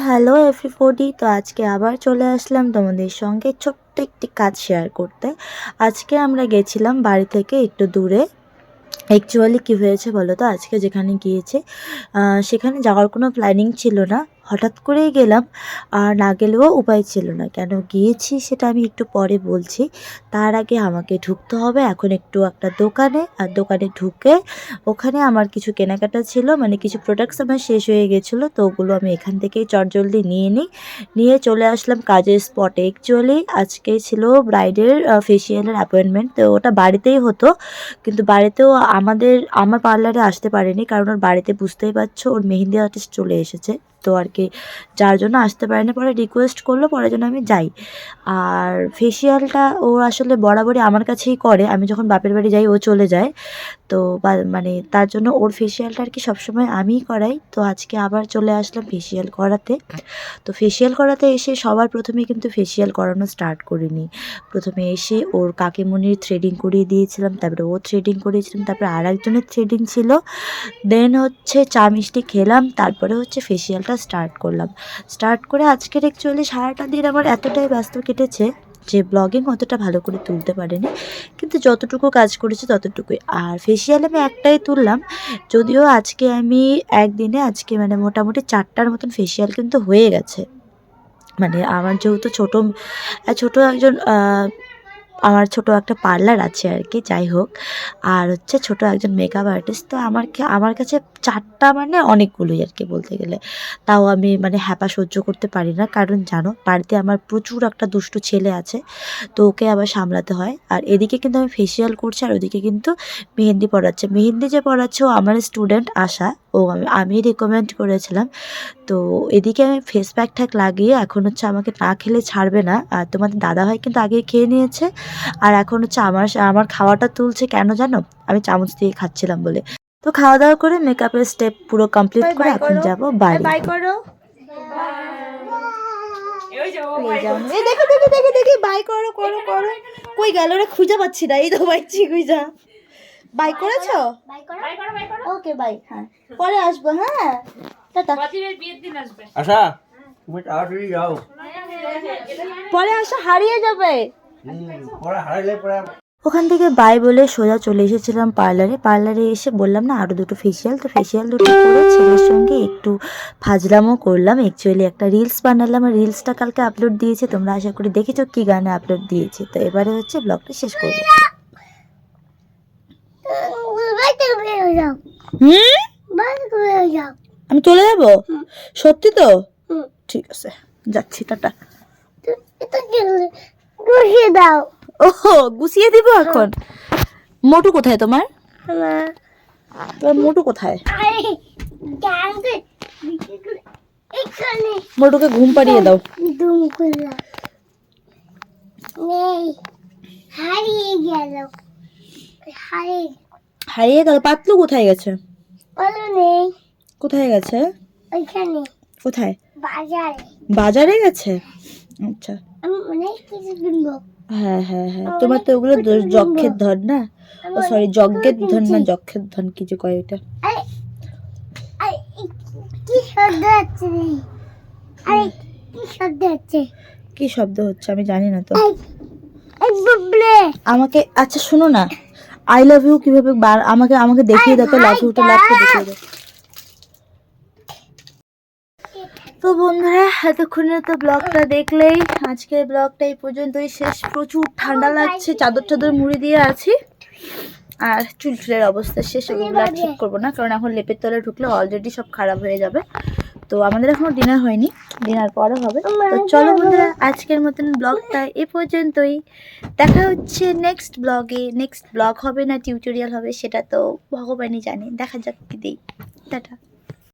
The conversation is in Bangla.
হ্যালো এভরিবডি তো আজকে আবার চলে আসলাম তোমাদের সঙ্গে ছোট্ট একটি কাজ শেয়ার করতে। আজকে আমরা গেছিলাম বাড়ি থেকে একটু দূরে। অ্যাকচুয়ালি কী হয়েছে বলো তো? আজকে যেখানে গিয়েছে সেখানে যাওয়ার কোনো প্ল্যানিং ছিল না। হঠাৎ করেই গেলাম, আর না গেলেও উপায় ছিল না। কেন গিয়েছি সেটা আমি একটু পরে বলছি। তার আগে আমাকে ঢুকতে হবে, এখন একটু একটা দোকানে, আর দোকানে ঢুকে ওখানে আমার কিছু কেনাকাটা ছিল মানে কিছু প্রোডাক্টস আমার শেষ হয়ে গেছিল, তো ওগুলো আমি এখান থেকেই চটজলদি নিয়ে নিই। নিয়ে চলে আসলাম কাজের স্পটে অ্যাকচুয়ালি আজকে ছিল ব্রাইডের ফেসিয়ালের অ্যাপয়েন্টমেন্ট তো ওটা বাড়িতেই হতো। কিন্তু বাড়িতেও আমাদের, আমার পার্লারে আসতে পারেনি, কারণ ওর বাড়িতে বুঝতেই পারছ, ওর মেহেন্দি আর্টিস্ট চলে এসেছে। তো আর কি যার জন্য আসতে পারেনি, পরে রিকোয়েস্ট করল, পরে যেন আমি যাই। আর ফেসিয়ালটা ও আসলে বরাবরই আমার কাছেই করে। আমি যখন বাপের বাড়ি যাই, ও চলে যায়। তো মানে তার জন্য ওর ফেসিয়ালটা আর কি সবসময় আমিই করাই। তো আজকে আবার চলে আসলাম ফেসিয়াল করাতে। তো ফেসিয়াল করাতে এসে সবার প্রথমে কিন্তু ফেসিয়াল করানো স্টার্ট করিনি। প্রথমে এসে ওর কাকিমণির থ্রেডিং করিয়ে দিয়েছিলাম, তারপরে ও থ্রেডিং করিয়েছিলাম তারপরে আর একজনের থ্রেডিং ছিল। দেন হচ্ছে চা মিষ্টি খেলাম, তারপরে হচ্ছে ফেসিয়ালটা স্টার্ট করলাম। স্টার্ট করে আজকের অ্যাকচুয়ালি সারাটা দিন আমার এতটাই ব্যস্ত কেটেছে যে ব্লগিং অতটা ভালো করে তুলতে পারেনি। কিন্তু যতটুকু কাজ করেছি ততটুকুই। আর ফেসিয়াল আমি একটাই তুললাম, যদিও আজকে আমি একদিনে আজকে মানে মোটামুটি চারটার মতন ফেসিয়াল কিন্তু হয়ে গেছে। মানে আমার যেহেতু ছোটো ছোটো একজন আমার ছোট একটা পার্লার আছে আর কি, যাই হোক। আর হচ্ছে ছোট একজন মেকআপ আর্টিস্ট তো আমার আমার কাছে চারটা মানে অনেকগুলোই আর কি বলতে গেলে। তাও আমি মানে হ্যাপা সহ্য করতে পারি না, কারণ জানো, বাড়িতে আমার প্রচুর একটা দুষ্টু ছেলে আছে, তো ওকে আবার সামলাতে হয়। আর এদিকে কিন্তু আমি ফেসিয়াল করছি, আর ওদিকে কিন্তু মেহেন্দি পড়াচ্ছে মেহেন্দি যে পড়াচ্ছে ও আমার স্টুডেন্ট আশা ও আমি আমি রেকমেন্ড করেছিলাম। তো এদিকে আমি ফেস প্যাক ট্যাক লাগিয়ে এখন হচ্ছে আমাকে না খেলে ছাড়বে না। আর তোমাদের দাদাভাই কিন্তু আগে খেয়ে নিয়েছে। আর এখন হচ্ছে আমার আমার খাওয়াটা তুলছে কেন জানো? আমি চামচ দিয়ে খাচ্ছিলাম বলে। তো খাওয়া দাওয়া করে মেকআপের স্টেপ পুরো কমপ্লিট করে এখন। যাব বাড়ি। বাই করো। দেখো দেখো দেখো দেখি। বাই করো করো করো। কই গেল রে? খুঁজে পাচ্ছি না। এই তো পাচ্ছি খুঁজা। বাই করেছ? ওকে বাই হ্যাঁ। পরে আসব হ্যাঁ। টাটা। আশা তুমি তাড়াতাড়ি যাও। পরে আসো হারিয়ে যাবে। পরে হারাইলে পরে ওখান থেকে বাই বলে সোজা চলে এসেছিলাম পার্লারে। পার্লারে এসে বললাম না আরও দুটো ফেসিয়াল তো ফেসিয়াল দুটো করে ছেলের সঙ্গে একটু ফাজলামও করলাম। অ্যাকচুয়ালি একটা রিলস বানালাম। আর রিলসটা কালকে আপলোড দিয়েছে। তোমরা আশা করি দেখেছ কি গানে আপলোড দিয়েছে। তো এবারে হচ্ছে ব্লগটা শেষ করব। হুম? আমি চলে যাব? সত্যি তো? ঠিক আছে যাচ্ছি টাটা। দাও। ওহো গুছিয়ে দিব এখন? মোটু কোথায় তোমার? তোমার মোটু কোথায়? মোটুকে ঘুম পাড়িয়ে দাও। হারিয়ে গেল। হারিয়ে হারিয়ে গেল। পাতলু কোথায় গেছে? নেই। কোথায় গেছে? ওইখানে। কোথায়? বাজারে। বাজারে গেছে? আচ্ছা। আমি অনেক কিছু কিনবো। হ্যাঁ হ্যাঁ হ্যাঁ। তোমার তো ওগুলো যক্ষের ধন না? ও সরি যজ্ঞের ধন না? যক্ষের ধন কিছু কয় এটা? কি শব্দ হচ্ছে আরে কি শব্দ হচ্ছে? কি শব্দ হচ্ছে? আমি জানি না তো। আমাকে আচ্ছা শোনো না। আই লাভ ইউ কীভাবে আমাকে আমাকে দেখিয়ে দাও তো লাভ ইউটা লাভটা দেখিয়ে দাও। তো বন্ধুরা এতক্ষণে তো ব্লগটা দেখলেই আজকের ব্লগটা এই পর্যন্তই শেষ। প্রচুর ঠান্ডা লাগছে চাদর চাদর মুড়ি দিয়ে আছি। আর চুল চুলের অবস্থা শেষ ওগুলো ঠিক করব না কারণ এখন লেপের তলায় ঢুকলে অলরেডি সব খারাপ হয়ে যাবে। তো আমাদের এখনও ডিনার হয়নি ডিনার পরে হবে। তো চলো বন্ধুরা আজকের মতন ব্লগটা এ পর্যন্তই। দেখা হচ্ছে নেক্সট ব্লগে নেক্সট ব্লগ হবে না টিউটোরিয়াল হবে সেটা তো ভগবানই জানে। দেখা যাক কি দেই। টাটা।